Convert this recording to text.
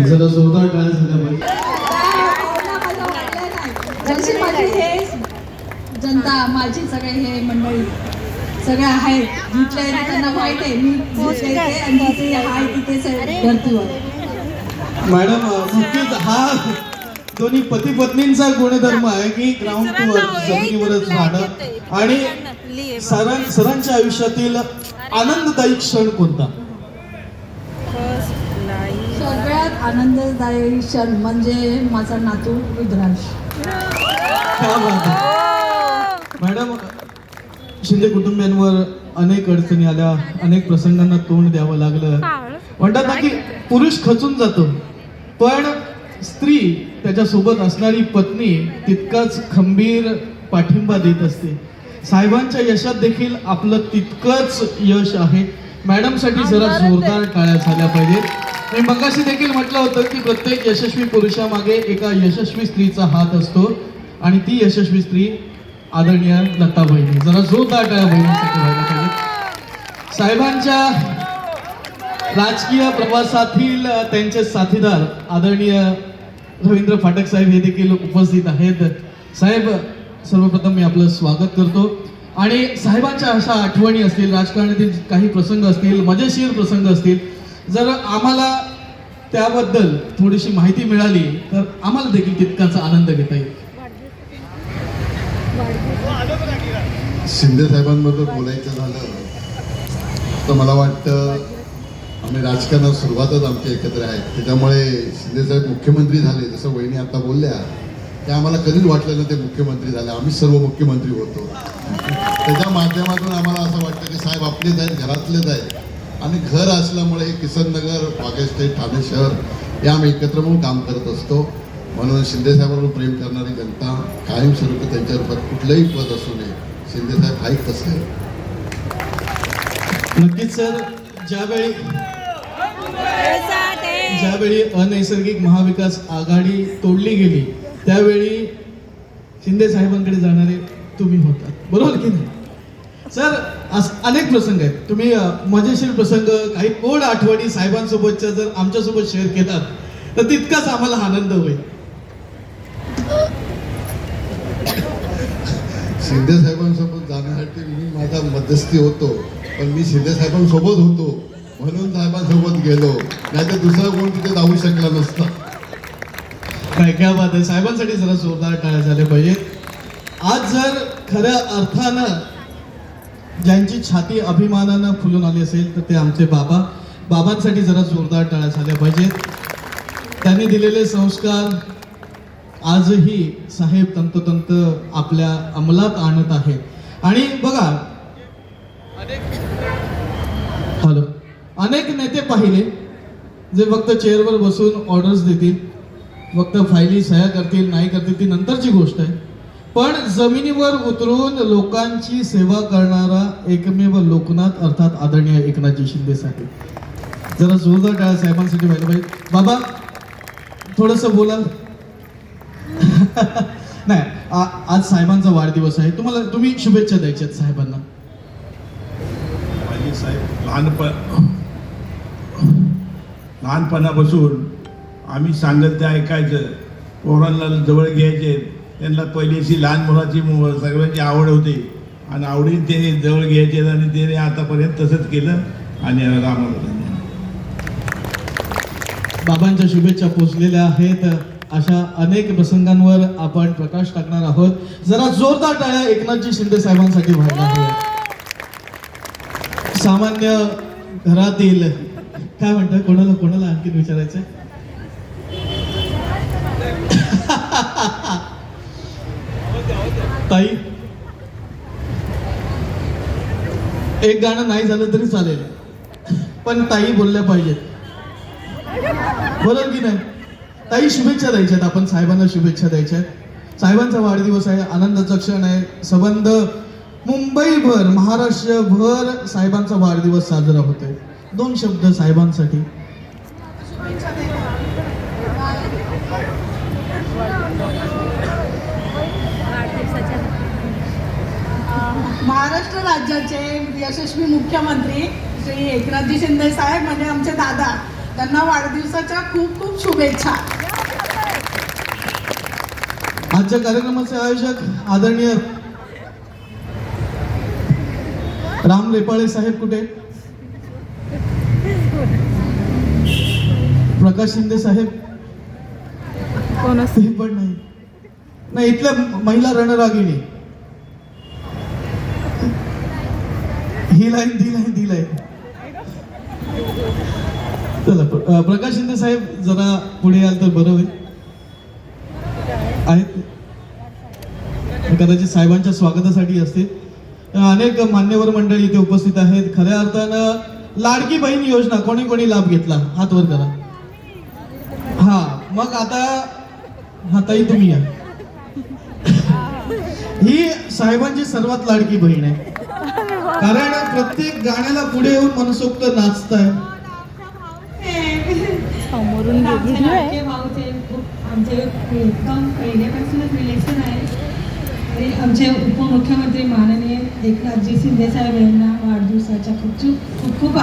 जरा जोरदार टाळ्या झाल्या पाहिजे माझी हे जनता माझी सगळे हे मंडळी सगळे आहेत जिथले आहेत त्यांना माहीत आहे मी जिथे आणि जिथे आहे तिथेच आहे धर्तीवर मॅडम नक्कीच हा दोन्ही पती पत्नींचा गुणधर्म आहे की ग्राउंड टूवर जमिनीवरच राहणं आणि सरां सरांच्या आयुष्यातील आनंददायी क्षण कोणता? सगळ्यात आनंददायी क्षण म्हणजे माझा नातू रुद्रांश. मॅडम शिंदे कुटुंबियांवर अनेक अडचणी आल्या अनेक प्रसंगांना तोंड द्यावं लागलं. म्हणतात ना की पुरुष खचून जातो पण स्त्री त्याच्या सोबत असणारी पत्नी तितकाच खंबीर पाठिंबा देत असते. साहेबांच्या यशात देखील आपलं तितकंच यश आहे. मॅडमसाठी जरा जोरदार टाळ्या झाल्या पाहिजेत. मी मगाशी देखील म्हटलं होतं की प्रत्येक यशस्वी पुरुषामागे एका यशस्वी स्त्रीचा हात असतो आणि ती यशस्वी स्त्री आदरणीय लता बहिणी जरा जोरदार टाळ्या बहिणीसाठी व्हायला पाहिजे साहेबांच्या राजकीय प्रवासातील त्यांचे साथीदार आदरणीय रवींद्र फाटक साहेब हे देखील उपस्थित आहेत. साहेब सर्वप्रथम मी आपलं स्वागत करतो. आणि साहेबांच्या अशा आठवणी असतील राजकारणातील काही प्रसंग असतील मजेशीर प्रसंग असतील जर आम्हाला त्याबद्दल थोडीशी माहिती मिळाली तर आम्हाला देखील तितकाचा आनंद घेता येईल. शिंदे साहेबांबद्दल बोलायचं झालं तर मला वाटतं आम्ही राजकारणात सुरुवातच आमची एकत्र आहे त्याच्यामुळे शिंदे साहेब मुख्यमंत्री झाले जसं वहिनी आता बोलल्या ते आम्हाला कधीच वाटलं ना ते मुख्यमंत्री झाले. आम्ही सर्व मुख्यमंत्री होतो. त्याच्या माध्यमातून आम्हाला असं वाटतं की साहेब आपलेच आहेत घरातलेच आहेत. आणि घर असल्यामुळे किसननगर पाकिस्तान ठाणे शहर हे आम्ही एकत्र म्हणून काम करत असतो. म्हणून शिंदेसाहेबांवर प्रेम करणारी जनता कायमस्वरूपी त्यांच्या रूपात कुठलंही पद असू नये. शिंदेसाहेब हाईक हाईत आहे. नक्कीच सर. ज्यावेळी ज्यावेळी अनैसर्गिक महाविकास आघाडी तोडली गेली त्यावेळी शिंदे साहेबांकडे जाणारे तुम्ही होता बरोबर की नाही? सर अनेक प्रसंग आहेत. तुम्ही मजेशीर प्रसंग काही कोड आठवणी साहेबांसोबतच्या जर आमच्यासोबत शेअर केलात तर तितकाच आम्हाला आनंद होईल. शिंदे साहेबांसोबत जाण्यासाठी मी माझा मध्यस्थी होतो पण मी शिंदे साहेबांसोबत होतो म्हणून साहेबांसोबत गेलो. नाही तर दुसरा कोण तिथे जाऊ शकला नसता. काय काय बात आहे. साहेबांसाठी जरा जोरदार टाळ्या झाल्या पाहिजेत. आज जर खऱ्या अर्थानं ज्यांची छाती अभिमानानं फुलून आली असेल तर ते आमचे बाबा. बाबांसाठी जरा जोरदार टाळ्या झाल्या पाहिजेत. त्यांनी दिलेले संस्कार आजही साहेब तंतोतंत आपल्या अंमलात आणत आहेत. आणि बघा हॅलो अनेक नेते पाहिले जे फक्त चेअरवर बसून ऑर्डर्स देतील फक्त फायली सह्या करतील नाही करतील ती नंतरची गोष्ट आहे. पण जमिनीवर उतरून लोकांची सेवा करणारा एकमेव लोकनाथ अर्थात आदरणीय एकनाथजी शिंदे साहेब. जरा जोरदार टाळा साहेबांसाठी व्हायला पाहिजे. बाबा थोडस बोलाल? नाही आ- आज साहेबांचा वाढदिवस आहे. तुम्हाला तुम्ही शुभेच्छा द्यायच्यात साहेबांना. माझे साहेब लहानपण लहानपणापासून आम्ही सांगत ते ऐकायचं पोरांना जवळ घ्यायचे त्यांना पहिलीशी लहान मुलाची सगळ्यांची आवड होती. आणि आवडीने ते जवळ घ्यायचे आणि त्याने आतापर्यंत तसंच केलं आणि आम्हाला धन्यवाद बाबांच्या शुभेच्छा पोचलेल्या आहेत. अशा अनेक प्रसंगांवर आपण प्रकाश टाकणार आहोत. जरा जोरदार टाळ्या एकनाथजी शिंदे साहेबांसाठी व्हायला सामान्य घरातील काय म्हणतात? कोणाला कोणाला आणखी विचारायचं ताई एक गाणं नाही झालं तरी चालेल. पण ताई बोलल्या पाहिजेत. बरोबर की नाही? ताई शुभेच्छा द्यायच्यात. आपण साहेबांना शुभेच्छा द्यायच्यात. साहेबांचा वाढदिवस आहे आनंदाचा क्षण आहे. संबंध मुंबईभर महाराष्ट्रभर साहेबांचा वाढदिवस साजरा होतोय. दोन शब्द साहेबांसाठी. महाराष्ट्र राज्याचे यशस्वी मुख्यमंत्री श्री एकनाथजी शिंदे साहेब म्हणजे आमचे दादा त्यांना वाढदिवसाच्या खूप खूप शुभेच्छा. आजच्या कार्यक्रमाचे आयोजक आदरणीय राम रेपाळे साहेब कुठे? प्रकाश शिंदे साहेब? ते पण नाही. नाही इथल्या महिला रणरागिणी. ही लाईन ती लाईन ती लाईन चला प्रकाश शिंदे साहेब जरा पुढे याल तर बरं होईल. आहेत. कदाचित साहेबांच्या स्वागतासाठी असतील. अनेक मान्यवर मंडळी इथे उपस्थित आहेत. खऱ्या अर्थानं लाडकी बहीण योजना कोणी कोणी लाभ घेतला? हात वर करा. हा मग आता हा ताई तुम्ही या. ही साहेबांची सर्वात लाडकी बहीण आहे. कारण प्रत्येक गाण्याला पुढे येऊन मनसोक्त नाचताय. समोरून आमचे एकदम पहिल्यापासूनच रिलेशन आहे. आणि आमचे उपमुख्यमंत्री माननीय एकनाथजी शिंदे साहेब यांना वाढदिवसाच्या खूप खूप खूप खूप